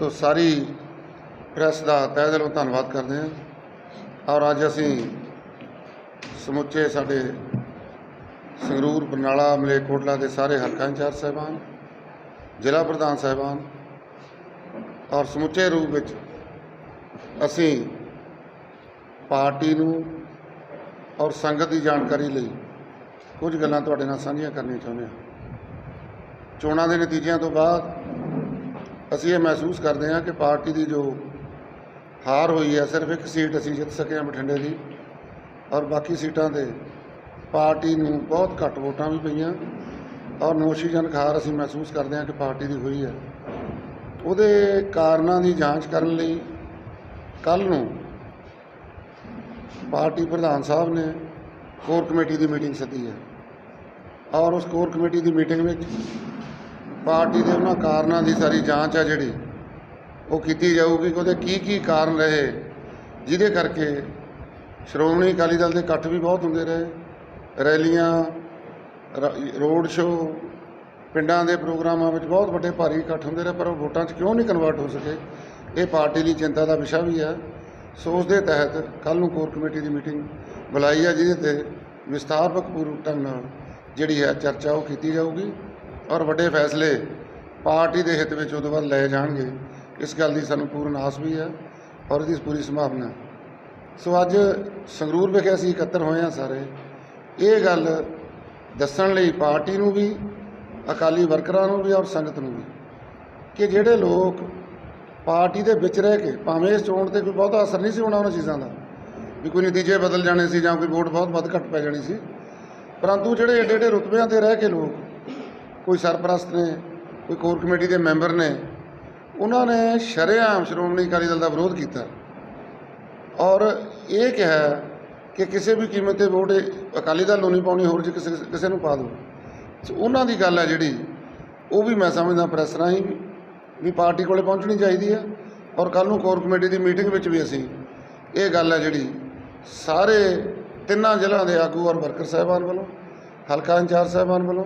ਤੋਂ ਸਾਰੀ ਪ੍ਰੈਸ ਦਾ ਤਹਿ ਦਿਲੋਂ ਧੰਨਵਾਦ ਕਰਦੇ ਹਾਂ। ਔਰ ਅੱਜ ਅਸੀਂ ਸਮੁੱਚੇ ਸਾਡੇ ਸੰਗਰੂਰ, ਬਰਨਾਲਾ, ਮਲੇਰਕੋਟਲਾ ਦੇ ਸਾਰੇ ਹਲਕਾ ਇੰਚਾਰਜ ਸਾਹਿਬਾਨ, ਜ਼ਿਲ੍ਹਾ ਪ੍ਰਧਾਨ ਸਾਹਿਬਾਨ ਔਰ ਸਮੁੱਚੇ ਰੂਪ ਵਿੱਚ ਅਸੀਂ ਪਾਰਟੀ ਨੂੰ ਔਰ ਸੰਗਤ ਦੀ ਜਾਣਕਾਰੀ ਲਈ ਕੁਝ ਗੱਲਾਂ ਤੁਹਾਡੇ ਨਾਲ ਸਾਂਝੀਆਂ ਕਰਨੀਆਂ ਚਾਹੁੰਦੇ ਹਾਂ। ਚੋਣਾਂ ਦੇ ਨਤੀਜਿਆਂ ਤੋਂ ਬਾਅਦ ਅਸੀਂ ਇਹ ਮਹਿਸੂਸ ਕਰਦੇ ਹਾਂ ਕਿ ਪਾਰਟੀ ਦੀ ਜੋ ਹਾਰ ਹੋਈ ਹੈ, ਸਿਰਫ ਇੱਕ ਸੀਟ ਅਸੀਂ ਜਿੱਤ ਸਕੇ ਹਾਂ ਬਠਿੰਡੇ ਦੀ ਔਰ ਬਾਕੀ ਸੀਟਾਂ ਤੇ ਪਾਰਟੀ ਨੂੰ ਬਹੁਤ ਘੱਟ ਵੋਟਾਂ ਵੀ ਪਈਆਂ ਔਰ ਨੋਸ਼ੀਜਨਕ ਹਾਰ ਅਸੀਂ ਮਹਿਸੂਸ ਕਰਦੇ ਹਾਂ ਕਿ ਪਾਰਟੀ ਦੀ ਹੋਈ ਹੈ। ਉਹਦੇ ਕਾਰਨਾਂ ਦੀ ਜਾਂਚ ਕਰਨ ਲਈ ਕੱਲ ਨੂੰ ਪਾਰਟੀ ਪ੍ਰਧਾਨ ਸਾਹਿਬ ਨੇ ਕੋਰ ਕਮੇਟੀ ਦੀ ਮੀਟਿੰਗ ਸੱਦੀ ਹੈ ਔਰ ਉਸ ਕੋਰ ਕਮੇਟੀ ਦੀ ਮੀਟਿੰਗ ਵਿੱਚ ਪਾਰਟੀ ਦੇ ਉਹਨਾਂ ਕਾਰਨਾਂ ਦੀ ਸਾਰੀ ਜਾਂਚ ਆ ਜਿਹੜੀ, ਉਹ ਕੀਤੀ ਜਾਊਗੀ ਕਿ ਉਹਦੇ ਕੀ ਕੀ ਕਾਰਨ ਰਹੇ, ਜਿਹਦੇ ਕਰਕੇ ਸ਼੍ਰੋਮਣੀ ਅਕਾਲੀ ਦਲ ਦੇ ਇਕੱਠ ਵੀ ਬਹੁਤ ਹੁੰਦੇ ਰਹੇ, ਰੈਲੀਆਂ ਰੋਡ ਸ਼ੋਅ, ਪਿੰਡਾਂ ਦੇ ਪ੍ਰੋਗਰਾਮਾਂ ਵਿੱਚ ਬਹੁਤ ਵੱਡੇ ਭਾਰੀ ਇਕੱਠ ਹੁੰਦੇ ਰਹੇ, ਪਰ ਉਹ ਵੋਟਾਂ 'ਚ ਕਿਉਂ ਨਹੀਂ ਕਨਵਰਟ ਹੋ ਸਕੇ? ਇਹ ਪਾਰਟੀ ਲਈ ਚਿੰਤਾ ਦਾ ਵਿਸ਼ਾ ਵੀ ਹੈ ਸੋ ਉਸ ਦੇ ਤਹਿਤ ਕੱਲ ਨੂੰ ਕੋਰ ਕਮੇਟੀ ਦੀ ਮੀਟਿੰਗ ਬੁਲਾਈ ਹੈ ਜਿਹਦੇ ਤੇ ਵਿਸਥਾਰਪਕ ਪੂਰਵਕ ਢੰਗ ਨਾਲ ਜਿਹੜੀ ਹੈ ਚਰਚਾ ਉਹ ਕੀਤੀ ਜਾਊਗੀ। ਔਰ ਵੱਡੇ ਫੈਸਲੇ ਪਾਰਟੀ ਦੇ ਹਿੱਤ ਵਿੱਚ ਉਦੋਂ ਬਾਅਦ ਲਏ ਜਾਣਗੇ। ਇਸ ਗੱਲ ਦੀ ਸਾਨੂੰ ਪੂਰਨ ਆਸ ਵੀ ਹੈ ਔਰ ਇਹਦੀ ਪੂਰੀ ਸੰਭਾਵਨਾ ਸੋ ਅੱਜ ਸੰਗਰੂਰ ਵਿਖੇ ਅਸੀਂ ਇਕੱਤਰ ਹੋਏ ਹਾਂ ਸਾਰੇ। ਇਹ ਗੱਲ ਦੱਸਣ ਲਈ ਪਾਰਟੀ ਨੂੰ ਵੀ, ਅਕਾਲੀ ਵਰਕਰਾਂ ਨੂੰ ਵੀ ਔਰ ਸੰਗਤ ਨੂੰ ਵੀ ਕਿ ਜਿਹੜੇ ਲੋਕ ਪਾਰਟੀ ਦੇ ਵਿੱਚ ਰਹਿ ਕੇ ਭਾਵੇਂ ਇਸ ਚੋਣ ਤੇ ਕੋਈ ਬਹੁਤਾ ਅਸਰ ਨਹੀਂ ਸੀ ਹੋਣਾ ਉਹਨਾਂ ਚੀਜ਼ਾਂ ਦਾ, ਵੀ ਕੋਈ ਨਤੀਜੇ ਬਦਲ ਜਾਣੇ ਸੀ ਜਾਂ ਕੋਈ ਵੋਟ ਬਹੁਤ ਵੱਧ ਘੱਟ ਪੈ ਜਾਣੀ ਸੀ, ਪਰੰਤੂ ਜਿਹੜੇ ਏਡੇ ਏਡੇ ਰੁਤਬਿਆਂ ਤੇ ਰਹਿ ਕੇ ਲੋਕ ਕੋਈ ਸਰਪ੍ਰਸਤ ਨੇ, ਕੋਈ ਕੋਰ ਕਮੇਟੀ ਦੇ ਮੈਂਬਰ ਨੇ, ਉਹਨਾਂ ਨੇ ਸ਼ਰੇਆਮ ਸ਼੍ਰੋਮਣੀ ਅਕਾਲੀ ਦਲ ਦਾ ਵਿਰੋਧ ਕੀਤਾ। ਔਰ ਇਹ ਕਿਹਾ ਕਿ ਕਿਸੇ ਵੀ ਕੀਮਤ ਤੇ ਵੋਟ ਅਕਾਲੀ ਦਲ ਨੂੰ ਨਹੀਂ ਪਾਉਣੀ, ਹੋਰ ਜੇ ਕਿਸੇ ਕਿਸੇ ਨੂੰ ਪਾ ਦਿਓ ਸੋ ਉਹਨਾਂ ਦੀ ਗੱਲ ਹੈ ਜਿਹੜੀ, ਉਹ ਵੀ ਮੈਂ ਸਮਝਦਾ ਪ੍ਰੈਸ ਰਾਹੀਂ ਵੀ ਪਾਰਟੀ ਕੋਲੇ ਪਹੁੰਚਣੀ ਚਾਹੀਦੀ ਹੈ। ਔਰ ਕੱਲ ਨੂੰ ਕੋਰ ਕਮੇਟੀ ਦੀ ਮੀਟਿੰਗ ਵਿੱਚ ਵੀ ਅਸੀਂ ਇਹ ਗੱਲ ਹੈ ਜਿਹੜੀ, ਸਾਰੇ ਤਿੰਨਾਂ ਜ਼ਿਲ੍ਹਿਆਂ ਦੇ ਆਗੂ ਔਰ ਵਰਕਰ ਸਾਹਿਬਾਨ ਵੱਲੋਂ, ਹਲਕਾ ਇੰਚਾਰਜ ਸਾਹਿਬਾਨ ਵੱਲੋਂ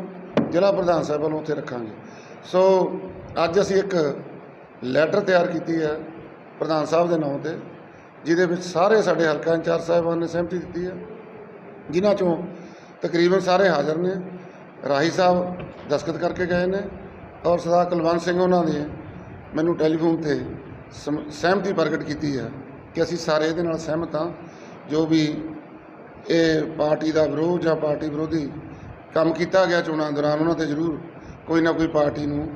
ਜ਼ਿਲ੍ਹਾ ਪ੍ਰਧਾਨ ਸਾਹਿਬ ਵੱਲੋਂ ਉੱਥੇ ਰੱਖਾਂਗੇ। ਸੋ ਅੱਜ ਅਸੀਂ ਇੱਕ ਲੈਟਰ ਤਿਆਰ ਕੀਤੀ ਹੈ ਪ੍ਰਧਾਨ ਸਾਹਿਬ ਦੇ ਨਾਮ ਤੇ, ਜਿਹਦੇ ਵਿੱਚ ਸਾਰੇ ਸਾਡੇ ਹਲਕਾ ਇੰਚਾਰਜ ਸਾਹਿਬਾਨ ਨੇ ਸਹਿਮਤੀ ਦਿੱਤੀ ਹੈ, ਜਿਨ੍ਹਾਂ ਚੋਂ ਤਕਰੀਬਨ ਸਾਰੇ ਹਾਜ਼ਰ ਨੇ। ਰਾਹੀ ਸਾਹਿਬ ਦਸਖਤ ਕਰਕੇ ਗਏ ਨੇ ਔਰ ਸਰਦਾਰ ਕੁਲਵੰਤ ਸਿੰਘ ਉਹਨਾਂ ਨੇ ਮੈਨੂੰ ਟੈਲੀਫੋਨ ਤੇ ਸਮ- ਸਹਿਮਤੀ ਪ੍ਰਗਟ ਕੀਤੀ ਹੈ ਕਿ ਅਸੀਂ ਸਾਰੇ ਇਹਦੇ ਨਾਲ ਸਹਿਮਤ ਹਾਂ, ਜੋ ਵੀ ਇਹ ਪਾਰਟੀ ਦਾ ਵਿਰੋਧ ਜਾਂ ਪਾਰਟੀ ਵਿਰੋਧੀ ਕੰਮ ਕੀਤਾ ਗਿਆ ਚੋਣਾਂ ਦੌਰਾਨ, ਉਹਨਾਂ ਤੇ ਜ਼ਰੂਰ ਕੋਈ ਨਾ ਕੋਈ ਪਾਰਟੀ ਨੂੰ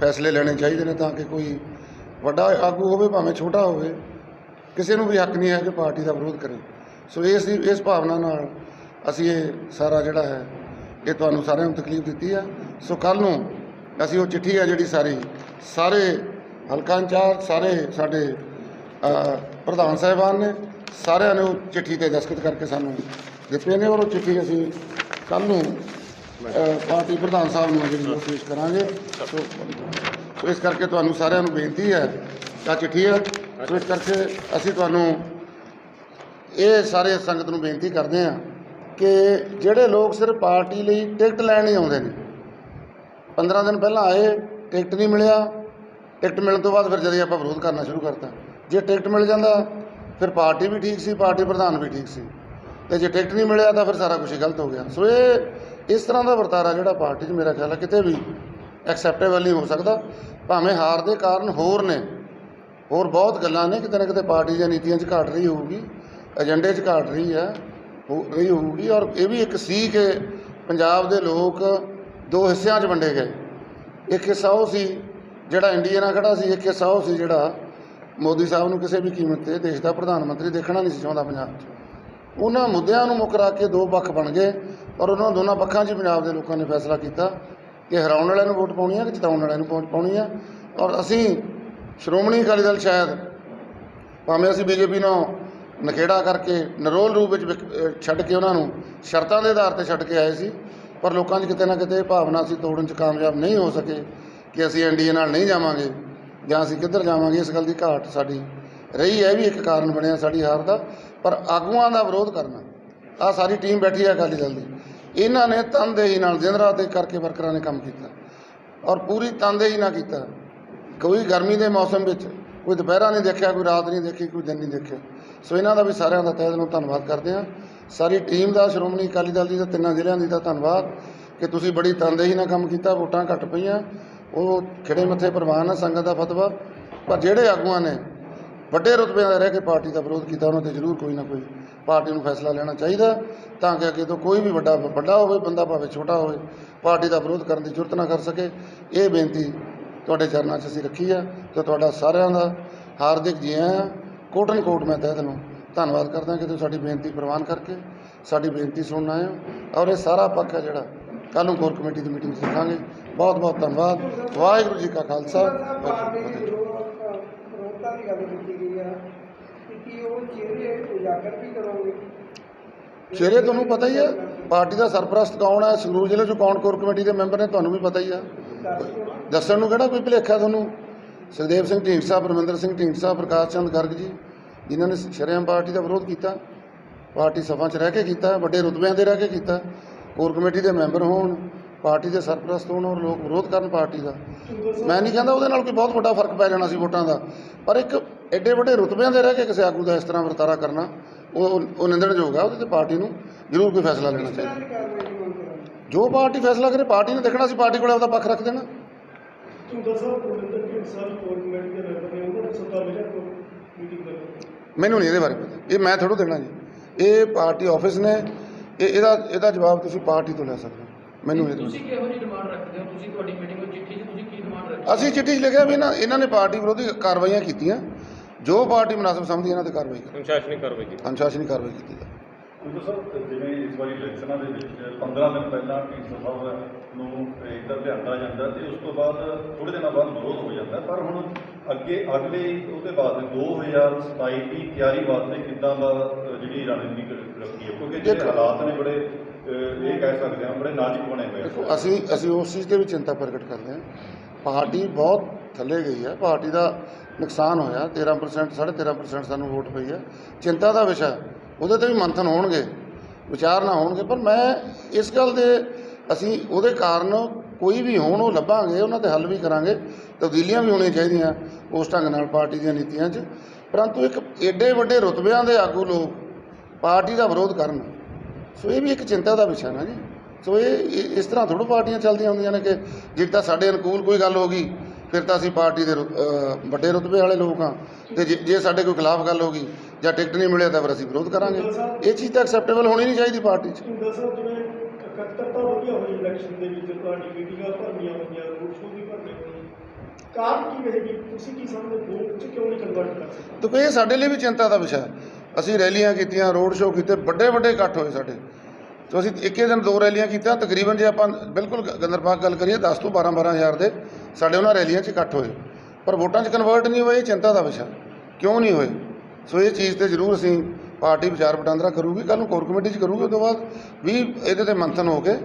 ਫੈਸਲੇ ਲੈਣੇ ਚਾਹੀਦੇ ਨੇ ਤਾਂ ਕਿ ਕੋਈ ਵੱਡਾ ਆਗੂ ਹੋਵੇ, ਭਾਵੇਂ ਛੋਟਾ ਹੋਵੇ, ਕਿਸੇ ਨੂੰ ਵੀ ਹੱਕ ਨਹੀਂ ਹੈ ਕਿ ਪਾਰਟੀ ਦਾ ਵਿਰੋਧ ਕਰੇ। ਸੋ ਇਸ ਦੀ, ਇਸ ਭਾਵਨਾ ਨਾਲ ਅਸੀਂ ਇਹ ਸਾਰਾ ਜਿਹੜਾ ਹੈ, ਇਹ ਤੁਹਾਨੂੰ ਸਾਰਿਆਂ ਨੂੰ ਤਕਲੀਫ ਦਿੱਤੀ ਆ। ਸੋ ਕੱਲ ਨੂੰ ਅਸੀਂ ਉਹ ਚਿੱਠੀ ਆ ਜਿਹੜੀ ਸਾਰੀ, ਸਾਰੇ ਹਲਕਾ ਇੰਚਾਰਜ, ਸਾਰੇ ਸਾਡੇ ਪ੍ਰਧਾਨ ਸਾਹਿਬਾਨ ਨੇ ਸਾਰਿਆਂ ਨੇ ਉਹ ਚਿੱਠੀ ਤੇ ਦਸਖਤ ਕਰਕੇ ਸਾਨੂੰ ਦਿੱਤੇ ਨੇ ਔਰ ਉਹ ਚਿੱਠੀ ਅਸੀਂ ਕੱਲ ਨੂੰ ਪਾਰਟੀ ਪ੍ਰਧਾਨ ਸਾਹਿਬ ਨੂੰ ਜਿਹੜੀ ਉਹ ਪੇਸ਼ ਕਰਾਂਗੇ। ਸੋ ਇਸ ਕਰਕੇ ਤੁਹਾਨੂੰ ਸਾਰਿਆਂ ਨੂੰ ਬੇਨਤੀ ਹੈ ਤਾਂ ਚਿੱਠੀ ਹੈ। ਸੋ ਇਸ ਕਰਕੇ ਅਸੀਂ ਤੁਹਾਨੂੰ ਇਹ ਸਾਰੇ ਸੰਗਤ ਨੂੰ ਬੇਨਤੀ ਕਰਦੇ ਹਾਂ ਕਿ ਜਿਹੜੇ ਲੋਕ ਸਿਰਫ ਪਾਰਟੀ ਲਈ ਟਿਕਟ ਲੈਣ ਹੀ ਆਉਂਦੇ ਨੇ 15 ਦਿਨ ਪਹਿਲਾਂ ਆਏ, ਟਿਕਟ ਨਹੀਂ ਮਿਲਿਆ, ਟਿਕਟ ਮਿਲਣ ਤੋਂ ਬਾਅਦ ਫਿਰ ਜਦੇ ਆਪਾਂ ਵਿਰੋਧ ਕਰਨਾ ਸ਼ੁਰੂ ਕਰਤਾ। ਜੇ ਟਿਕਟ ਮਿਲ ਜਾਂਦਾ, ਫਿਰ ਪਾਰਟੀ ਵੀ ਠੀਕ ਸੀ, ਪਾਰਟੀ ਪ੍ਰਧਾਨ ਵੀ ਠੀਕ ਸੀ। ਤੇ ਜੇ ਟਿਕਟ ਨਹੀਂ ਮਿਲਿਆ ਤਾਂ ਫਿਰ ਸਾਰਾ ਕੁਝ ਗਲਤ ਹੋ ਗਿਆ। ਸੋ ਇਹ ਇਸ ਤਰ੍ਹਾਂ ਦਾ ਵਰਤਾਰਾ ਜਿਹੜਾ ਪਾਰਟੀ 'ਚ ਮੇਰਾ ਖਿਆਲ ਹੈ ਕਿਤੇ ਵੀ ਐਕਸੈਪਟੇਬਲ ਨਹੀਂ ਹੋ ਸਕਦਾ। ਭਾਵੇਂ ਹਾਰ ਦੇ ਕਾਰਨ ਹੋਰ ਨੇ, ਹੋਰ ਬਹੁਤ ਗੱਲਾਂ ਨੇ, ਕਿਤੇ ਨਾ ਕਿਤੇ ਪਾਰਟੀ ਦੀਆਂ ਨੀਤੀਆਂ 'ਚ ਘਾਟ ਰਹੀ ਹੋਊਗੀ ਏਜੰਡੇ 'ਚ ਘਾਟ ਰਹੀ ਹੈ, ਹੋ ਰਹੀ ਹੋਊਗੀ ਔਰ ਇਹ ਵੀ ਇੱਕ ਸੀ ਕਿ ਪੰਜਾਬ ਦੇ ਲੋਕ ਦੋ ਹਿੱਸਿਆਂ 'ਚ ਵੰਡੇ ਗਏ। ਇੱਕ ਹਿੱਸਾ ਉਹ ਸੀ ਜਿਹੜਾ ਇੰਡੀਆ ਨਾਲ ਖੜਾ ਸੀ, ਇੱਕ ਹਿੱਸਾ ਉਹ ਸੀ ਜਿਹੜਾ ਮੋਦੀ ਸਾਹਿਬ ਨੂੰ ਕਿਸੇ ਵੀ ਕੀਮਤ ਤੇ ਦੇਸ਼ ਦਾ ਪ੍ਰਧਾਨ ਮੰਤਰੀ ਦੇਖਣਾ ਨਹੀਂ ਸੀ ਚਾਹੁੰਦਾ ਪੰਜਾਬ 'ਚ। ਉਹਨਾਂ ਮੁੱਦਿਆਂ ਨੂੰ ਮੁੱਕ ਰੱਖ ਕੇ ਦੋ ਪੱਖ ਬਣ ਗਏ। ਔਰ ਉਹਨਾਂ ਦੋਨਾਂ ਪੱਖਾਂ 'ਚ ਹੀ ਪੰਜਾਬ ਦੇ ਲੋਕਾਂ ਨੇ ਫੈਸਲਾ ਕੀਤਾ ਕਿ ਹਰਾਉਣ ਵਾਲਿਆਂ ਨੂੰ ਵੋਟ ਪਾਉਣੀ ਹੈ ਕਿ ਜਿਤਾਉਣ ਵਾਲਿਆਂ ਨੂੰ ਵੋਟ ਪਾਉਣੀ ਆ। ਔਰ ਅਸੀਂ ਸ਼੍ਰੋਮਣੀ ਅਕਾਲੀ ਦਲ ਸ਼ਾਇਦ ਭਾਵੇਂ ਅਸੀਂ ਬੀਜੇਪੀ ਨੂੰ ਨਖੇੜਾ ਕਰਕੇ ਨਰੋਲ ਰੂਪ ਵਿੱਚ ਵਿਕ- ਛੱਡ ਕੇ ਉਹਨਾਂ ਨੂੰ ਸ਼ਰਤਾਂ ਦੇ ਆਧਾਰ ਤੇ ਛੱਡ ਕੇ ਆਏ ਸੀ, ਪਰ ਲੋਕਾਂ 'ਚ ਕਿਤੇ ਨਾ ਕਿਤੇ ਇਹ ਭਾਵਨਾ ਸੀ ਤੋੜਨ 'ਚ ਕਾਮਯਾਬ ਨਹੀਂ ਹੋ ਸਕੇ ਕਿ ਅਸੀਂ ਐਨਡੀਏ ਨਾਲ ਨਹੀਂ ਜਾਵਾਂਗੇ ਜਾਂ ਅਸੀਂ ਕਿੱਧਰ ਜਾਵਾਂਗੇ। ਇਸ ਗੱਲ ਦੀ ਘਾਟ ਸਾਡੀ ਰਹੀ ਹੈ ਵੀ ਇੱਕ ਕਾਰਨ ਬਣਿਆ ਸਾਡੀ ਹਾਰ ਦਾ। ਪਰ ਆਗੂਆਂ ਦਾ ਵਿਰੋਧ ਕਰਨਾ ਆ ਸਾਰੀ ਟੀਮ ਬੈਠੀ ਹੈ ਅਕਾਲੀ ਦਲ ਦੀ। ਇਹਨਾਂ ਨੇ ਤਨਦੇਹੀ ਨਾਲ ਦਿਨ ਰਾਤ ਇੱਕ ਕਰਕੇ ਵਰਕਰਾਂ ਨੇ ਕੰਮ ਕੀਤਾ ਔਰ ਪੂਰੀ ਤਨਦੇਹੀ ਨਾਲ ਕੀਤਾ। ਕੋਈ ਗਰਮੀ ਦੇ ਮੌਸਮ ਵਿੱਚ ਕੋਈ ਦੁਪਹਿਰਾ ਨਹੀਂ ਦੇਖਿਆ, ਕੋਈ ਰਾਤ ਨਹੀਂ ਦੇਖੀ, ਕੋਈ ਦਿਨ ਨਹੀਂ ਦੇਖਿਆ। ਸੋ ਇਹਨਾਂ ਦਾ ਵੀ ਸਾਰਿਆਂ ਦਾ ਤਹਿ ਦਿਲੋਂ ਧੰਨਵਾਦ ਕਰਦੇ ਹਾਂ। ਸਾਰੀ ਟੀਮ ਦਾ, ਸ਼੍ਰੋਮਣੀ ਅਕਾਲੀ ਦਲ ਦੀ ਤੇ ਤਿੰਨਾਂ ਜ਼ਿਲ੍ਹਿਆਂ ਦੀ ਦਾ ਧੰਨਵਾਦ ਕਿ ਤੁਸੀਂ ਬੜੀ ਤਨਦੇਹੀ ਨਾਲ ਕੰਮ ਕੀਤਾ, ਵੋਟਾਂ ਘੱਟ ਪਈਆਂ। ਉਹ ਖਿੜੇ ਮੱਥੇ ਪ੍ਰਵਾਨ ਹੈ ਸੰਗਤ ਦਾ ਫਤਵਾ। ਪਰ ਜਿਹੜੇ ਆਗੂਆਂ ਨੇ ਵੱਡੇ ਰੁਤਬਿਆਂ ਦਾ ਰਹਿ ਕੇ ਪਾਰਟੀ ਦਾ ਵਿਰੋਧ ਕੀਤਾ, ਉਹਨਾਂ ਤੇ ਜ਼ਰੂਰ ਕੋਈ ਨਾ ਕੋਈ ਪਾਰਟੀ ਨੂੰ ਫੈਸਲਾ ਲੈਣਾ ਚਾਹੀਦਾ ਤਾਂ ਕਿ ਅੱਗੇ ਤੋਂ ਕੋਈ ਵੀ ਵੱਡਾ ਵੱਡਾ ਹੋਵੇ, ਬੰਦਾ ਭਾਵੇਂ ਛੋਟਾ ਹੋਵੇ, ਪਾਰਟੀ ਦਾ ਵਿਰੋਧ ਕਰਨ ਦੀ ਜ਼ਰੂਰਤ ਨਾ ਕਰ ਸਕੇ। ਇਹ ਬੇਨਤੀ ਤੁਹਾਡੇ ਚਰਨਾਂ 'ਚ ਅਸੀਂ ਰੱਖੀ ਆ ਤੇ ਤੁਹਾਡਾ ਸਾਰਿਆਂ ਦਾ ਹਾਰਦਿਕ ਜੀ ਆਇਆਂ ਕੋਟਨ ਕੋਟ ਮੈਂ ਤਹਿ ਦਿਲੋਂ ਧੰਨਵਾਦ ਕਰਦਾ ਕਿ ਤੁਸੀਂ ਸਾਡੀ ਬੇਨਤੀ ਪ੍ਰਵਾਨ ਕਰਕੇ ਸਾਡੀ ਬੇਨਤੀ ਸੁਣਨ ਆਏ ਹੋ। ਔਰ ਇਹ ਸਾਰਾ ਪੱਖ ਹੈ ਜਿਹੜਾ ਕੱਲ੍ਹ ਨੂੰ ਕੋਰ ਕਮੇਟੀ ਦੀ ਮੀਟਿੰਗ 'ਚ ਰੱਖਾਂਗੇ। ਬਹੁਤ ਬਹੁਤ ਧੰਨਵਾਦ। ਵਾਹਿਗੁਰੂ ਜੀ ਕਾ ਖਾਲਸਾ। ਵਾਹਿਗੁਰੂ ਜੀ ਕੀ ਫਤਿਹ ਰੋਕਤਾ ਦੀ ਗੱਲ ਕੀਤੀ ਗਈ ਆ ਕਿ ਕੀ ਉਹ ਚਿਹਰੇ ਉਜਾਗਰ ਵੀ ਕਰੋਗੇ। ਚਿਹਰੇ ਤੁਹਾਨੂੰ ਪਤਾ ਹੀ ਹੈ, ਪਾਰਟੀ ਦਾ ਸਰਪ੍ਰਸਤ ਕੌਣ ਹੈ, ਸੰਗਰੂਰ ਜ਼ਿਲ੍ਹੇ 'ਚ ਕੌਣ ਕੋਰ ਕਮੇਟੀ ਦੇ ਮੈਂਬਰ ਨੇ, ਤੁਹਾਨੂੰ ਵੀ ਪਤਾ ਹੀ ਆ ਦੱਸਣ ਨੂੰ ਕਿਹੜਾ ਕੋਈ ਭੁਲੇਖਾ ਤੁਹਾਨੂੰ? ਸੁਖਦੇਵ ਸਿੰਘ ਢੀਂਡਸਾ, ਪਰਮਿੰਦਰ ਸਿੰਘ ਢੀਂਡਸਾ, ਪ੍ਰਕਾਸ਼ ਚੰਦ ਗਰਗ ਜੀ, ਜਿਨ੍ਹਾਂ ਨੇ ਸ਼ਰੇਆਮ ਪਾਰਟੀ ਦਾ ਵਿਰੋਧ ਕੀਤਾ, ਪਾਰਟੀ ਸਭਾ 'ਚ ਰਹਿ ਕੇ ਕੀਤਾ, ਵੱਡੇ ਰੁਤਬਿਆਂ ਤੇ ਰਹਿ ਕੇ ਕੀਤਾ, ਕੋਰ ਕਮੇਟੀ ਦੇ ਮੈਂਬਰ ਹੋਣ, ਪਾਰਟੀ ਦੇ ਸਰਪ੍ਰਸਤ ਹੋਣ ਔਰ ਲੋਕ ਵਿਰੋਧ ਕਰਨ ਪਾਰਟੀ ਦਾ। ਮੈਂ ਨਹੀਂ ਕਹਿੰਦਾ ਉਹਦੇ ਨਾਲ ਕੋਈ ਬਹੁਤ ਵੱਡਾ ਫ਼ਰਕ ਪੈ ਜਾਣਾ ਸੀ ਵੋਟਾਂ ਦਾ, ਪਰ ਇੱਕ ਐਡੇ ਵੱਡੇ ਰੁਤਬਿਆਂ ਦੇ ਰਹਿ ਕੇ ਕਿਸੇ ਆਗੂ ਦਾ ਇਸ ਤਰ੍ਹਾਂ ਵਰਤਾਰਾ ਕਰਨਾ ਉਹ ਉਹ ਨਿੰਦਣਯੋਗ ਹੈ ਉਹਦੇ ਤੇ ਪਾਰਟੀ ਨੂੰ ਜ਼ਰੂਰ ਕੋਈ ਫੈਸਲਾ ਲੈਣਾ ਚਾਹੀਦਾ। ਜੋ ਪਾਰਟੀ ਫੈਸਲਾ ਕਰੇ ਪਾਰਟੀ ਨੇ ਦੇਖਣਾ ਸੀ ਪਾਰਟੀ ਕੋਲੇ ਆਪਦਾ ਪੱਖ ਰੱਖ ਦੇਣਾ ਜੀ ਮੈਨੂੰ ਨਹੀਂ ਇਹਦੇ ਬਾਰੇ ਪਤਾ। ਇਹ ਮੈਂ ਥੋੜ੍ਹਾ ਦੇਣਾ ਜੀ। ਇਹ ਪਾਰਟੀ ਆਫਿਸ ਨੇ ਇਹ ਇਹਦਾ ਇਹਦਾ ਜਵਾਬ ਤੁਸੀਂ ਪਾਰਟੀ ਤੋਂ ਲੈ ਸਕਦੇ ਹੋ। ਮੈਨੂੰ ਇਹ ਤੁਸੀਂ ਕਿਹੋ ਜਿਹੀ ਡਿਮਾਂਡ ਰੱਖਦੇ ਹੋ? ਤੁਸੀਂ ਤੁਹਾਡੀ ਮੀਟਿੰਗ ਵਿੱਚ ਚਿੱਠੀ 'ਚ ਤੁਸੀਂ ਕੀ ਡਿਮਾਂਡ ਰੱਖਦੇ ਅਸੀਂ ਚਿੱਠੀ 'ਚ ਲਿਖਿਆ ਵੀ ਇਹਨਾਂ ਇਹਨਾਂ ਨੇ ਪਾਰਟੀ ਵਿਰੋਧੀ ਕਾਰਵਾਈਆਂ ਕੀਤੀਆਂ। ਜੋ ਪਾਰਟੀ ਮੁਨਾਸਬ ਸਮਝਦੀ ਇਹਨਾਂ ਤੇ ਕਾਰਵਾਈ ਕਰ। ਅਨੁਸ਼ਾਸਨੀ ਕਾਰਵਾਈ ਕੀਤੀ। ਅਨੁਸ਼ਾਸਨੀ ਕਾਰਵਾਈ ਕੀਤੀ ਜਾਵੇ। ਕਿਉਂਕਿ ਸਰ ਜਿਵੇਂ ਇਸ ਵਾਰੀ ਇਲੈਕਸ਼ਨਾਂ ਦੇ ਵਿੱਚ 15 ਦਿਨ ਪਹਿਲਾਂ ਢੀਂਡਸਾ ਸਾਹਿਬ ਨੂੰ ਇੱਧਰ ਲਿਆਂਦਾ ਜਾਂਦਾ ਤੇ ਉਸ ਤੋਂ ਬਾਅਦ ਥੋੜੇ ਦਿਨਾਂ ਬਾਅਦ ਵਿਰੋਧ ਹੋ ਜਾਂਦਾ। ਪਰ ਹੁਣ ਅੱਗੇ ਅਗਲੇ ਉਹਦੇ ਬਾਅਦ 2027 ਦੀ ਤਿਆਰੀ ਵਾਸਤੇ ਕਿੱਦਾਂ ਦਾ ਜਿਹੜੀ ਰਣਨੀਤੀ ਰੱਖੀ ਹੈ? ਕਿਉਂਕਿ ਜਿਹੜੇ। ਹਾਲਾਤ ਨੇ ਬੜੇ ਇਹ ਕਹਿ ਸਕਦੇ ਹਾਂ ਬੜੇ ਨਾਜ਼ੁਕ ਬਣੇ ਹੋਏ ਦੇਖੋ ਆ ਅਸੀਂ ਅਸੀਂ ਉਸ ਚੀਜ਼ ਤੇ ਵੀ ਚਿੰਤਾ ਪ੍ਰਗਟ ਕਰਦੇ ਹਾਂ। ਪਾਰਟੀ ਬਹੁਤ ਥੱਲੇ ਗਈ ਹੈ ਪਾਰਟੀ ਦਾ ਨੁਕਸਾਨ ਹੋਇਆ 13% 13.5% ਸਾਨੂੰ ਵੋਟ ਪਈ ਹੈ ਚਿੰਤਾ ਦਾ ਵਿਸ਼ਾ ਉਹਦੇ ਤੇ ਵੀ ਮੰਥਨ ਹੋਣਗੇ, ਵਿਚਾਰ ਨਾ ਹੋਣਗੇ, ਪਰ ਮੈਂ ਇਸ ਗੱਲ ਦੇ, ਅਸੀਂ ਉਹਦੇ ਕਾਰਨ ਕੋਈ ਵੀ ਹੋਣ, ਉਹ ਲੱਭਾਂਗੇ, ਉਹਨਾਂ ਤੇ ਹੱਲ ਵੀ ਕਰਾਂਗੇ, ਤਬਦੀਲੀਆਂ ਵੀ ਹੋਣੀਆਂ ਚਾਹੀਦੀਆਂ ਉਸ ਢੰਗ ਨਾਲ ਪਾਰਟੀ ਦੀਆਂ ਨੀਤੀਆਂ 'ਚ। ਪਰੰਤੂ ਇੱਕ ਏਡੇ ਵੱਡੇ ਰੁਤਬਿਆਂ ਦੇ ਆਗੂ ਲੋਕ ਪਾਰਟੀ ਦਾ ਵਿਰੋਧ ਕਰਨ, ਸੋ ਇਹ ਵੀ ਇੱਕ ਚਿੰਤਾ ਦਾ ਵਿਸ਼ਾ ਨਾ ਜੀ। ਸੋ ਇਹ, ਇਹ- ਇਸ ਤਰ੍ਹਾਂ ਥੋੜ੍ਹਾ ਪਾਰਟੀਆਂ ਚੱਲਦੀਆਂ ਹੁੰਦੀਆਂ ਨੇ ਕਿ ਜੇ ਤਾਂ ਸਾਡੇ ਅਨੁਕੂਲ ਕੋਈ ਗੱਲ ਹੋ ਗਈ ਫਿਰ ਤਾਂ ਅਸੀਂ ਪਾਰਟੀ ਦੇ ਰੁ- ਅਹ ਵੱਡੇ ਰੁਤਬੇ ਵਾਲੇ ਲੋਕ ਹਾਂ। ਤੇ ਜੇ- ਜੇ ਸਾਡੇ ਕੋਈ ਖਿਲਾਫ ਗੱਲ ਹੋ ਗਈ ਜਾਂ ਟਿਕਟ ਨਹੀਂ ਮਿਲਿਆ ਤਾਂ ਫਿਰ ਅਸੀਂ ਵਿਰੋਧ ਕਰਾਂਗੇ। ਇਹ ਚੀਜ਼ ਤਾਂ ਐਕਸੈਪਟੇਬਲ ਹੋਣੀ ਨਹੀਂ ਚਾਹੀਦੀ ਪਾਰਟੀ 'ਚ। ਝੁੰਦਾ ਸਾਹਿਬ ਜਿਵੇਂ ਇਕੱਤਰਤਾ ਵਧੀਆ ਹੋਈ ਇਲੈਕਸ਼ਨ ਦੇ ਵਿੱਚ ਤੁਹਾਡੀ ਮੀਟਿੰਗਾਂ ਭਰਨੀਆਂ ਹੋਈਆਂ ਰੋਡ ਸ਼ੋਅ ਵੀ ਭਰਨੇ ਹੋਏ ਕਾਰਨ ਕੀ ਰਹੇਗੀ? ਤੁਸੀਂ ਕੀ ਸਮਝਦੇ? ਵੋਟ ਚ ਕਿਉਂ ਨਹੀਂ ਕਨਵਰਟ ਕਰ ਸਕਦੇ? ਤਾਂ ਇਹ ਸਾਡੇ ਲਈ ਵੀ ਚਿੰਤਾ ਦਾ ਵਿਸ਼ਾ ਹੈ। ਅਸੀਂ ਰੈਲੀਆਂ ਕੀਤੀਆਂ ਰੋਡ ਸ਼ੋਅ ਕੀਤੇ ਵੱਡੇ ਵੱਡੇ ਇਕੱਠ ਹੋਏ ਸਾਡੇ। ਤੇ ਅਸੀਂ ਇੱਕੇ ਦਿਨ ਦੋ ਰੈਲੀਆਂ ਕੀਤੀਆਂ ਤਕਰੀਬਨ ਜੇ ਆਪਾਂ ਬਿਲਕੁਲ ਗ- ਗੰਦਰਬਾਗ ਗੱਲ ਕਰੀਏ 10 ਤੋਂ 12 12 ਹਜ਼ਾਰ ਦੇ ਸਾਡੇ ਉਹਨਾਂ ਰੈਲੀਆਂ 'ਚ ਇਕੱਠ ਹੋਏ। ਪਰ ਵੋਟਾਂ 'ਚ ਕਨਵਰਟ ਨਹੀਂ ਹੋਏ ਇਹ ਚਿੰਤਾ ਦਾ ਵਿਸ਼ਾ। ਕਿਉਂ ਨਹੀਂ ਹੋਏ? ਸੋ ਇਹ ਚੀਜ਼ ਤੇ ਜ਼ਰੂਰ ਅਸੀਂ ਪਾਰਟੀ ਵਿਚਾਰ ਵਟਾਂਦਰਾ ਕਰੂਗੀ ਕੱਲ ਨੂੰ ਕੋਰ ਕਮੇਟੀ 'ਚ ਕਰੂਗੀ ਉਸ ਤੋਂ ਬਾਅਦ ਵੀ ਇਹਦੇ ਤੇ ਮੰਥਨ ਹੋ ਕੇ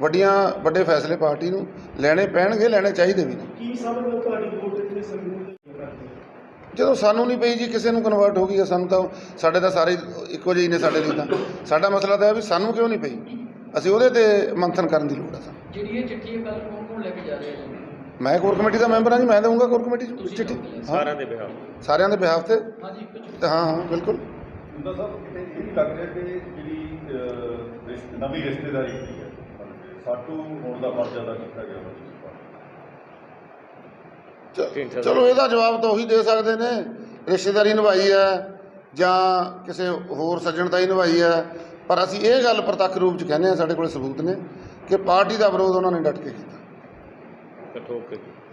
ਵੱਡੀਆਂ ਵੱਡੇ ਫੈਸਲੇ ਪਾਰਟੀ ਨੂੰ ਲੈਣੇ ਪੈਣਗੇ ਲੈਣੇ ਚਾਹੀਦੇ ਵੀ ਨੇ। ਕੀ ਸਮਝਦੇ ਹੋ ਤੁਹਾਡੀ ਵੋਟ ਇੱਥੇ ਸੰਗਰੂਰ ਦੇ ਕਰਦੇ ਜਦੋਂ ਸਾਨੂੰ ਨਹੀਂ ਪਈ ਜੀ ਕਿਸੇ ਨੂੰ ਕਨਵਰਟ ਹੋ ਗਈ ਹੈ ਸਾਨੂੰ ਤਾਂ ਸਾਡੇ ਤਾਂ ਸਾਰੇ ਇੱਕੋ ਜਿਹੇ ਹੀ ਨੇ ਸਾਡੇ ਲਈ ਤਾਂ। ਸਾਡਾ ਮਸਲਾ ਤਾਂ ਇਹ ਵੀ ਸਾਨੂੰ ਕਿਉਂ ਨਹੀਂ ਪਈ? ਅਸੀਂ ਉਹਦੇ ਤੇ ਮੰਥਨ ਕਰਨ ਦੀ ਲੋੜ ਹੈ ਸਾਨੂੰ। ਜਿਹੜੀ ਇਹ ਚਿੱਠੀ ਹੈ ਕੱਲ ਕੌਣ ਕੌਣ ਲੈ ਕੇ ਜਾ ਰਿਹਾ ਹੈ ਮੈਂ ਕੋਰ ਕਮੇਟੀ ਦਾ ਮੈਂਬਰ ਹਾਂ ਜੀ ਮੈਂ ਦਊਂਗਾ ਕੋਰ ਕਮੇਟੀ 'ਚ ਚਿੱਠੀ। ਹਾਂ, ਸਾਰਿਆਂ ਦੇ ਬਿਹਾਰ ਸਾਰਿਆਂ ਦੇ ਬਿਹਾਫ ਤੇ। ਤੇ ਹਾਂ ਹਾਂ ਬਿਲਕੁਲ। ਹੁੰਦਾ ਸਾਹਿਬ ਕਿਤੇ ਇਹ ਵੀ ਲੱਗ ਰਿਹਾ ਕਿ ਜਿਹੜੀ ਅ, ਰਿਸ਼ਤੇ- ਨਵੀਂ ਰਿਸ਼ਤੇਦਾਰੀ ਕੀ ਹੈ ਸਾਟੂ ਹੋਣ ਦਾ ਮਰਜ਼ਾ ਦਾ ਕੀਤਾ ਗਿਆ ਵਾ। ਇਸ ਵਾਰ ਚ- ਚਲੋ ਇਹਦਾ ਜਵਾਬ ਤਾਂ ਉਹੀ ਦੇ ਸਕਦੇ ਨੇ। ਰਿਸ਼ਤੇਦਾਰੀ ਨਿਭਾਈ ਹੈ ਜਾਂ ਕਿਸੇ ਹੋਰ ਸੱਜਣਤਾਈ ਨਿਭਾਈ ਹੈ। ਪਰ ਅਸੀਂ ਇਹ ਗੱਲ ਪ੍ਰਤੱਖ ਰੂਪ 'ਚ ਕਹਿੰਦੇ ਹਾਂ ਸਾਡੇ ਕੋਲ ਸਬੂਤ ਨੇ ਕਿ ਪਾਰਟੀ ਦਾ ਵਿਰੋਧ ਉਹਨਾਂ ਨੇ ਡਟ ਕੇ ਕੀਤਾ। ਕਠੋਕ ਕੇ